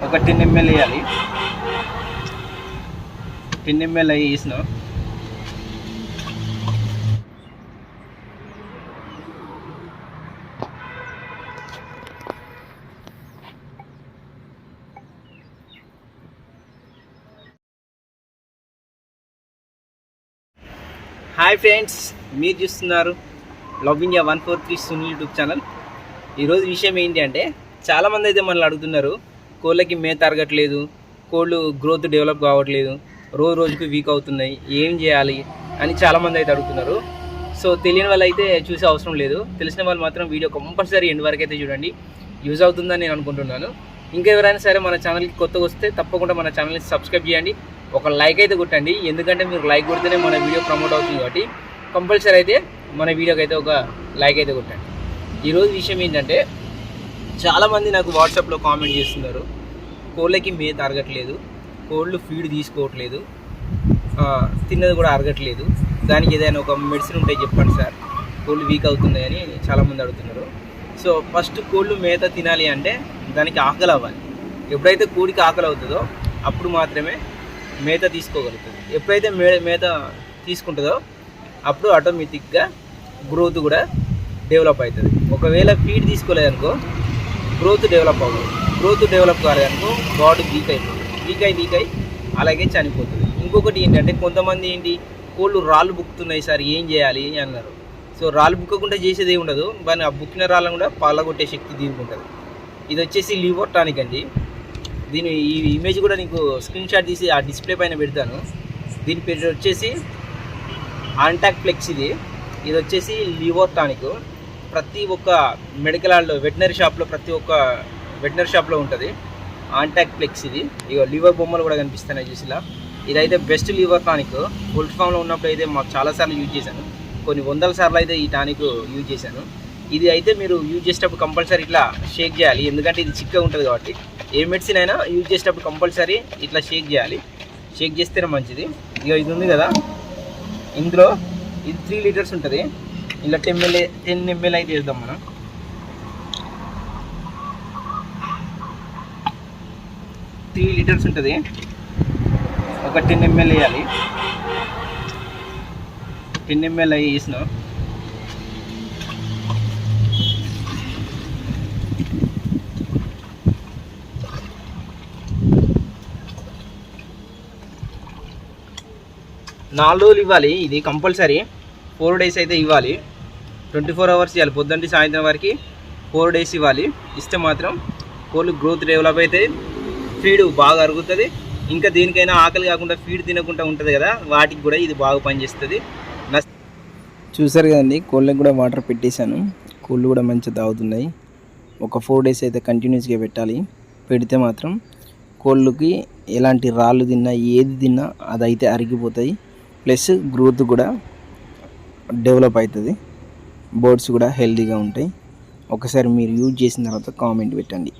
ఒక ten ML వేయాలి. Ten ML అవి వేసిన హాయ్ ఫ్రెండ్స్ మీరు చూస్తున్నారు love India one four three Sunil YouTube channel. ఈరోజు విషయం ఏంటి అంటే చాలామంది అయితే మనల్ని అడుగుతున్నారు కోళ్ళకి మేత అరగట్లేదు కోళ్ళు గ్రోత్ డెవలప్ కావట్లేదు రోజు రోజుకి వీక్ అవుతున్నాయి ఏం చేయాలి అని చాలామంది అయితే అడుగుతున్నారు. సో తెలియని వాళ్ళు అయితే చూసే అవసరం లేదు. తెలిసిన వాళ్ళు మాత్రం వీడియో కంపల్సరీ ఎండ్ వరకు అయితే చూడండి. యూజ్ అవుతుందని నేను అనుకుంటున్నాను. ఇంకా ఎవరైనా సరే మన ఛానల్కి కొత్తగా వస్తే తప్పకుండా మన ఛానల్ని సబ్స్క్రైబ్ చేయండి. ఒక లైక్ అయితే కొట్టండి. ఎందుకంటే మీరు లైక్ కొడితేనే మన వీడియో ప్రమోట్ అవుతుంది కాబట్టి కంపల్సరీ అయితే మన వీడియోకి అయితే ఒక లైక్ అయితే కొట్టండి. ఈరోజు విషయం ఏంటంటే చాలామంది నాకు వాట్సాప్లో కామెంట్ చేస్తున్నారు. కోళ్ళకి మేత అరగట్లేదు కోళ్ళు ఫీడ్ తీసుకోవట్లేదు తిన్నది కూడా అరగట్లేదు. దానికి ఏదైనా ఒక మెడిసిన్ ఉంటే చెప్పండి సార్. కోళ్ళు వీక్ అవుతున్నాయని చాలామంది అడుగుతున్నారు. సో ఫస్ట్ కోళ్ళు మేత తినాలి అంటే దానికి ఆకలి అవ్వాలి. ఎప్పుడైతే కోడికి ఆకలి అవుతుందో అప్పుడు మాత్రమే మేత తీసుకోగలుగుతుంది. ఎప్పుడైతే మే మేత తీసుకుంటుందో అప్పుడు ఆటోమేటిక్గా గ్రోత్ కూడా డెవలప్ అవుతుంది. ఒకవేళ ఫీడ్ తీసుకోలేదనుకో గ్రోత్ డెవలప్ అవ్వదు. గ్రోత్ డెవలప్ కాలేదనుకో బాడీ వీక్ అయిపోతుంది వీక్ అయి వీక్ అయి అలాగే చనిపోతుంది. ఇంకొకటి ఏంటంటే కొంతమంది ఏంటి కోళ్ళు రాళ్ళు బుక్కుతున్నాయి సార్ ఏం చేయాలి అన్నారు. సో రాళ్ళు బుక్కకుండా చేసేది ఉండదు కానీ ఆ బుక్కిన రాళ్ళను కూడా పాలగొట్టే శక్తి దీనికి ఉంటుంది. ఇది వచ్చేసి లివర్ టానిక్ అండి. దీని ఈ ఇమేజ్ కూడా నీకు స్క్రీన్ షాట్ తీసి ఆ డిస్ప్లే పైన పెడతాను. దీని పేరు వచ్చేసి ఆంటాక్ ఫ్లెక్స్ ఇది ఇది వచ్చేసి లివర్ టానిక్. ప్రతి ఒక్క మెడికల్ హాల్లో వెటనరీ షాప్లో ప్రతి ఒక్క వెటనరీ షాప్లో ఉంటుంది. ఆంటాక్ ఫ్లెక్స్ ఇది. ఇక లివర్ బొమ్మలు కూడా కనిపిస్తున్నాయి చూసిలా. ఇదైతే బెస్ట్ లివర్ టానిక్ ఫుల్ ఫామ్లో ఉన్నప్పుడు అయితే మాకు చాలాసార్లు యూజ్ చేశాను. కొన్ని వందల సార్లు అయితే ఈ టానిక్ యూజ్ చేశాను. ఇది అయితే మీరు యూజ్ చేసేటప్పుడు కంపల్సరీ ఇట్లా షేక్ చేయాలి. ఎందుకంటే ఇది చిక్కగా ఉంటుంది కాబట్టి. ఏ మెడిసిన్ అయినా యూజ్ చేసేటప్పుడు కంపల్సరీ ఇట్లా షేక్ చేయాలి. షేక్ చేస్తేనే మంచిది. ఇక ఇది ఉంది కదా. ఇందులో ఇది త్రీ లీటర్స్ ఉంటుంది. ఇలా టెన్ టెన్ ఎంఎల్ అయితే వేద్దాం మనం. త్రీ లీటర్స్ ఉంటుంది. ఒక టెన్ ఎంఎల్ వేయాలి. టెన్ ఎంఎల్ అయ్యి వేసిన నాలుగు రోజులు ఇవ్వాలి. ఇది కంపల్సరీ. ఫోర్ డేస్ అయితే ఇవ్వాలి. ట్వంటీ ఫోర్ అవర్స్ ఇవ్వాలి. పొద్దుంటే సాయంత్రం వరకు ఫోర్ డేస్ ఇవ్వాలి. ఇస్తే మాత్రం కోళ్ళు గ్రోత్ డెవలప్ అవుతుంది ఫీడ్ బాగా అరుగుతుంది. ఇంకా దేనికైనా ఆకలి కాకుండా ఫీడ్ తినకుండా ఉంటుంది కదా వాటికి కూడా ఇది బాగా పనిచేస్తుంది. చూసారు కదండి కోళ్ళకి కూడా వాటర్ పెట్టేశాను. కోళ్ళు కూడా మంచిగా తాగుతున్నాయి. ఒక ఫోర్ డేస్ అయితే కంటిన్యూస్గా పెట్టాలి. పెడితే మాత్రం కోళ్ళకి ఎలాంటి రాళ్ళు తిన్నా ఏది తిన్నా అదైతే అరిగిపోతాయి. ప్లస్ గ్రోత్ కూడా డెవలప్ అవుతుంది. బర్డ్స్ కూడా హెల్తీగా ఉంటాయి. ఒకసారి మీరు యూజ్ చేసిన తర్వాత కామెంట్ పెట్టండి.